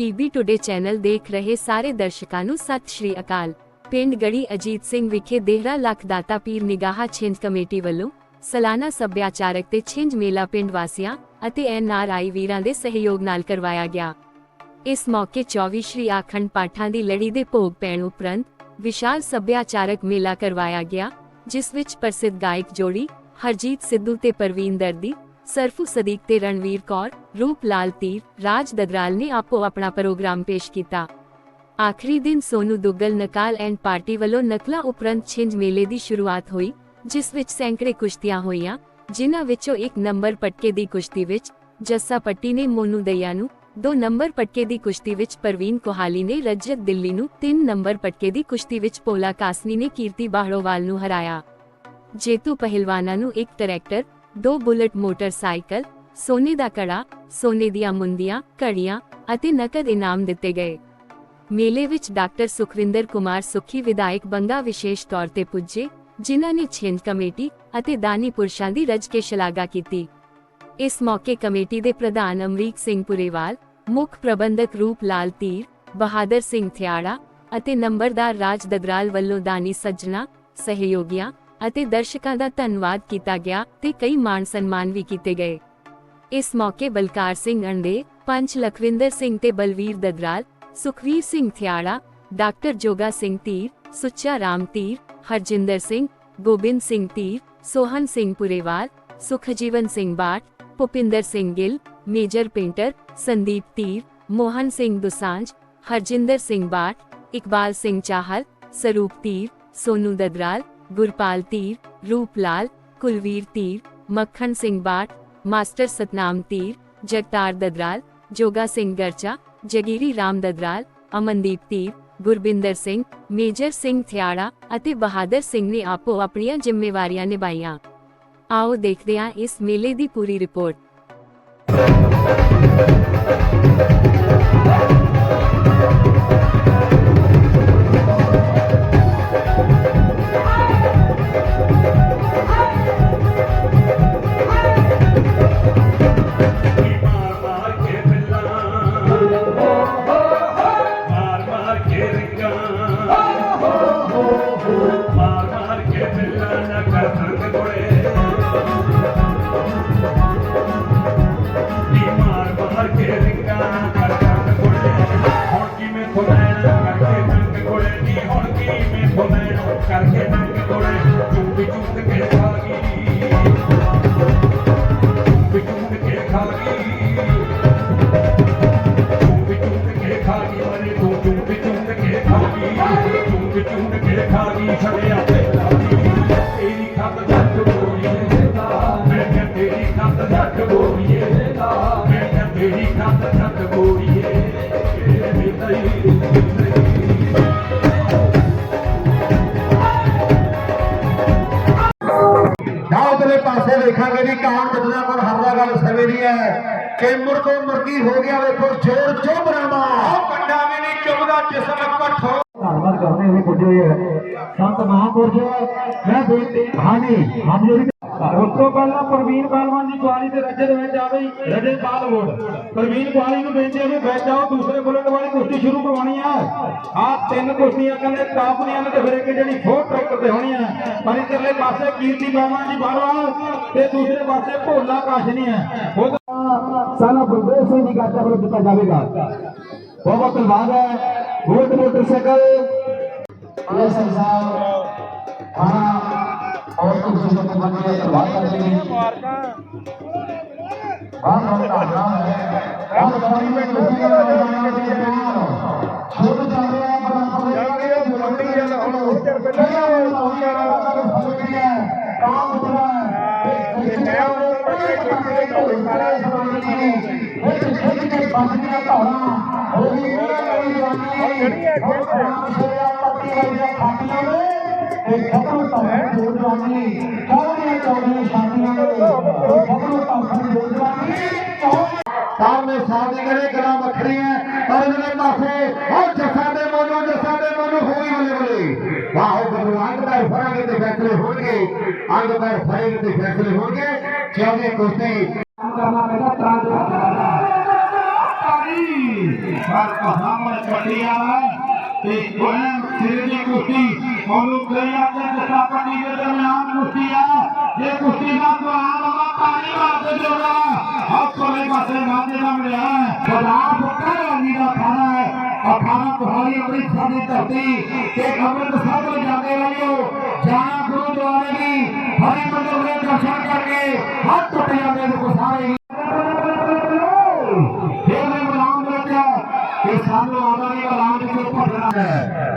PB today channel ਦੇਖ ਰਹੇ ਸਾਰੇ ਦਰਸ਼ਕਾਂ ਨੂੰ ਸਤਿ ਸ਼੍ਰੀ ਅਕਾਲ। ਪਿੰਡ ਗੜੀ ਅਜੀਤ ਸਿੰਘ ਵਿਖੇ ਦੇਹਰਾ ਲੱਖ ਦਾਤਾ ਪੀਰ ਨਿਗਾਹ ਛਿੰਝ ਕਮੇਟੀ ਵੱਲੋਂ ਸਾਲਾਨਾ ਸੱਭਿਆਚਾਰਕ ਤੇ ਛਿੰਝ ਮੇਲਾ ਪਿੰਡ ਵਾਸੀਆਂ ਅਤੇ ਐਨਆਰਆਈ ਵੀਰਾਂ ਦੇ ਸਹਿਯੋਗ ਨਾਲ ਕਰਵਾਇਆ ਗਿਆ। ਇਸ ਮੌਕੇ 24 ਸ਼੍ਰੀ ਆਖੰਡ ਪਾਠਾਂ ਦੀ ਲੜੀ ਦੇ ਭੋਗ ਪੈਣ ਉਪਰੰਤ ਵਿਸ਼ਾਲ ਸੱਭਿਆਚਾਰਕ ਮੇਲਾ ਕਰਵਾਇਆ ਗਿਆ, ਜਿਸ ਵਿੱਚ ਪ੍ਰਸਿੱਧ ਗਾਇਕ ਜੋੜੀ ਹਰਜੀਤ ਸਿੱਧੂ ਤੇ ਪਰਵੀਨ ਦਰਦੀ ਸਰਫੂ ਸਦੀਕ ਤੇ ਰਣਵੀਰ ਕੌਰ, ਰੂਪ ਲਾਲ ਤੀਰ, ਰਾਜ ਦਦਰਾਲ ਨੇ ਆਪੋ ਆਪਣਾ ਪ੍ਰੋਗਰਾਮ ਪੇਸ਼ ਕੀਤਾ। ਆਖਰੀ ਦਿਨ ਸੋਨੂ ਦੁੱਗਲ ਨਕਾਲ ਐਂਡ ਪਾਰਟੀ ਵੱਲੋਂ ਨਕਲਾਂ ਉਪਰੰਤ ਛਿੰਝ ਮੇਲੇ ਦੀ ਸ਼ੁਰੂਆਤ ਹੋਈ, ਜਿਸ ਵਿੱਚ ਸੈਂਕੜੇ ਕੁਸ਼ਤੀਆਂ ਹੋਈਆਂ, ਜਿਨ੍ਹਾਂ ਵਿੱਚੋਂ ਇੱਕ ਨੰਬਰ ਪਟਕੇ ਦੀ ਕੁਸ਼ਤੀ ਵਿੱਚ ਜੱਸਾ ਪੱਟੀ ਨੇ ਮੋਨੂ ਦਈਆ ਨੂੰ, ਦੋ ਨੰਬਰ ਪਟਕੇ ਦੀ ਕੁਸ਼ਤੀ ਵਿੱਚ ਪ੍ਰਵੀਨ ਕੋਹਾਲੀ ਨੇ ਰਜਤ ਦਿੱਲੀ ਨੂੰ, ਤਿੰਨ ਨੰਬਰ ਪਟਕੇ ਦੀ ਕੁਸ਼ਤੀ ਵਿੱਚ ਪੋਲਾ ਕਾਸਨੀ ਨੇ ਕੀਰਤੀ ਬਾਹੜੋਵਾਲ ਨੂੰ ਹਰਾਇਆ। ਜੇਤੂ ਪਹਿਲਵਾਨਾਂ ਨੂੰ ਇੱਕ ਟਰੈਕਟਰ ਦੋ ਬੁਲਟ ਮੋਟਰਸਾਈਕਲ, ਸੋਨੇ ਦਾ ਕੜਾ, ਸੋਨੇ ਦੀਆਂ ਮੁੰਦੀਆਂ ਕੜੀਆਂ ਅਤੇ ਨਕਦ ਇਨਾਮ ਦਿੱਤੇ ਗਏ। ਮੇਲੇ ਵਿੱਚ ਡਾਕਟਰ ਸੁਖਵਿੰਦਰ ਕੁਮਾਰ ਸੁਖੀ ਵਿਧਾਇਕ ਬੰਗਾ ਵਿਸ਼ੇਸ਼ ਤੌਰ ਤੇ ਪੁੱਜੇ, ਜਿਨ੍ਹਾਂ ਨੇ ਛਿੰਝ ਕਮੇਟੀ ਅਤੇ ਦਾਨੀ ਪੁਰਸ਼ਾਂ ਦੀ ਰਜ ਕੇ ਸ਼ਲਾਘਾ ਕੀਤੀ। ਇਸ ਮੌਕੇ ਕਮੇਟੀ ਦੇ ਪ੍ਰਧਾਨ ਅਮਰੀਕ ਸਿੰਘ ਪੁਰੇਵਾਲ, ਮੁੱਖ ਪ੍ਰਬੰਧਕ ਰੂਪ ਲਾਲ ਤੀਰ ਬਹਾਦਰ ਸਿੰਘ ਥਿਆੜਾ ਅਤੇ ਨੰਬਰਦਾਰ ਰਾਜ ਦਦਰਾਲ ਵੱਲੋਂ ਦਾਨੀ ਸੱਜਣਾ, ਸਹਿਯੋਗੀਆਂ ਅਤੇ ਦਰਸ਼ਕਾਂ ਦਾ ਧੰਨਵਾਦ ਕੀਤਾ ਗਿਆ ਤੇ ਕਈ ਮਾਣ ਸਨਮਾਨ ਵੀ ਕੀਤੇ ਗਏ ਇਸ ਮੌਕੇ ਬਲਕਾਰ ਸਿੰਘ ਅੰਡੇ ਪੰਚ ਲਖਵਿੰਦਰ ਸਿੰਘ ਤੇ ਬਲਵੀਰ ਦਦਰਾਲ ਸੁਖਵੀਰ ਸਿੰਘ ਥਿਆੜਾ ਡਾਕਟਰ ਜੋਗਾ ਸਿੰਘ ਤੀਰ ਸੁੱਚਾ ਰਾਮ ਤੀਰ ਹਰਜਿੰਦਰ ਸਿੰਘ ਗੋਬਿੰਦ ਸਿੰਘ ਤੀਰ ਸੋਹਨ ਸਿੰਘ ਪੁਰੇਵਾਲ ਸੁਖਜੀਵਨ ਸਿੰਘ ਬਾਟ ਭੁਪਿੰਦਰ ਸਿੰਘ ਗਿੱਲ ਮੇਜਰ ਪੇਂਟਰ ਸੰਦੀਪ ਤੀਰ ਮੋਹਨ ਸਿੰਘ ਦੁਸਾਂਝ ਹਰਜਿੰਦਰ ਸਿੰਘ ਬਾਟ ਇਕਬਾਲ ਸਿੰਘ ਚਾਹਲ ਸਰੂਪ ਤੀਰ ਸੋਨੂ ਦਦਰਾਲ ਗੁਰਪਾਲ ਤੀਰ, ਰੂਪਲਾਲ, ਕੁਲਵੀਰ ਤੀਰ, ਮੱਖਣ ਸਿੰਘ ਬਾਟ ਮਾਸਟਰ ਸਤਨਾਮ ਤੀਰ, ਜਗਤਾਰ ਦਦਰਾਲ, ਜੋਗਾ ਸਿੰਘ ਗਰਚਾ, ਜਗੀਰੀ ਰਾਮ ਦਦਰਾਲ, ਅਮਨਦੀਪ ਤੀਰ, ਗੁਰਬਿੰਦਰ ਸਿੰਘ, ਮੇਜਰ ਸਿੰਘ ਥਿਆੜਾ ਅਤੇ ਬਹਾਦਰ ਸਿੰਘ ਨੇ ਆਪੋ ਆਪਣੀਆਂ ਜ਼ਿੰਮੇਵਾਰੀਆਂ ਨਿਭਾਈਆਂ। ਆਓ ਦੇਖਦੇ ਹਾਂ ਇਸ ਮੇਲੇ ਦੀ ਪੂਰੀ ਰਿਪੋਰਟ। ਪਾਸੇ ਵੇਖਾਂਗੇ ਵੀ ਕਾਨ ਬਦਲਾ ਪਰ ਹਰਦਾ ਗੱਲ ਸਮੇਂ ਦੀ ਹੈ ਕਿ ਮੁਰਕੋ ਮੁਰਕੀ ਹੋ ਗਿਆ ਵੇਖੋ ਜੋਰ ਚੋਬਰਾਮਾ ਪੰਡਾ ਵੀ ਨਹੀਂ ਚੁੱਭਦਾ ਜਿਸਮ ਇਕੱਠੋ ਧੰਨਵਾਦ ਕਰਦੇ ਹੋਏ ਪੁੱਜੇ ਹੋਏ ਹੈ ਸੰਤ ਮਹਾਂਪੁਰਸ਼, ਮੈਂ ਬੇਨਤੀ ਹਾਂਜੀ ਹਮ ਜਿਹੜੀ ਉਸ ਤੋਂ ਪਹਿਲਾਂ ਪ੍ਰਵੀਨ ਪਹਿਲਵਾਨ ਦੀ ਕੁਆਲੀ ਤੇ ਰਜਤ ਵਿੱਚ ਆਵੇ ਰਜਤ ਬਾਲਵੋੜ। ਪ੍ਰਵੀਨ ਕੁਆਲੀ ਨੂੰ ਬੇਨਤੀ ਹੈ ਵੀ ਵਿੱਚ ਆਓ, ਦੂਸਰੇ ਬੁਲਟ ਵਾਲੀ ਕੁਸ਼ਤੀ ਸ਼ੁਰੂ ਕਰਵਾਉਣੀ ਆ। ਆਹ ਤਿੰਨ ਕੁਸ਼ਤੀਆਂ ਕਹਿੰਦੇ ਟਾਪਨੀਆਂ ਨੇ ਤੇ ਫਿਰ ਇੱਕ ਜਿਹੜੀ ਫੋਰ ਟਰੈਕਟਰ ਤੇ ਹੋਣੀ ਆ। ਪਰ ਇਧਰਲੇ ਪਾਸੇ ਕੀਰਤੀ ਪਹਿਲਵਾਨ ਦੀ ਬਾਲਵਾਨ ਤੇ ਦੂਸਰੇ ਪਾਸੇ ਭੋਲਾ ਕਾਸ਼ਨੀ ਹੈ ਉਹ ਸਾਲਾ ਬਲਦੇਵ ਸਿੰਘ ਦੀ ਗਾਜਾ ਵੱਲੋਂ ਦਿੱਤਾ ਜਾਵੇਗਾ। ਬਹੁਤ ਬਹੁਤ ਧੰਨਵਾਦ ਹੈ। ਬੋਲਟ ਮੋਟਰਸਾਈਕਲ ਇਹ ਸੰਸਾਰ ਖਾਣਾ और कुछ चीजों को बंद किया धन्यवाद करते हैं बहुत बहुत नाम है और पानी में डूबी का बनाने के लिए प्यार छोड़ जा रहे हैं बड़ा पकड़ के बुलंदी है और उधर पे लगा हुआ है और फल गया है काम हो रहा है एक नया और पकड़े के लिए सारा समाज में एक खेल के बांधने का होना होगी और जड़ी है खेल से فیصلے ہو گئے پہ فری فیصلے ہو گئے چاہیے گولم بھی ہری مندر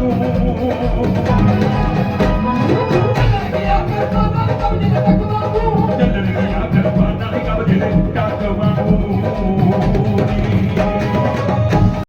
Senhor.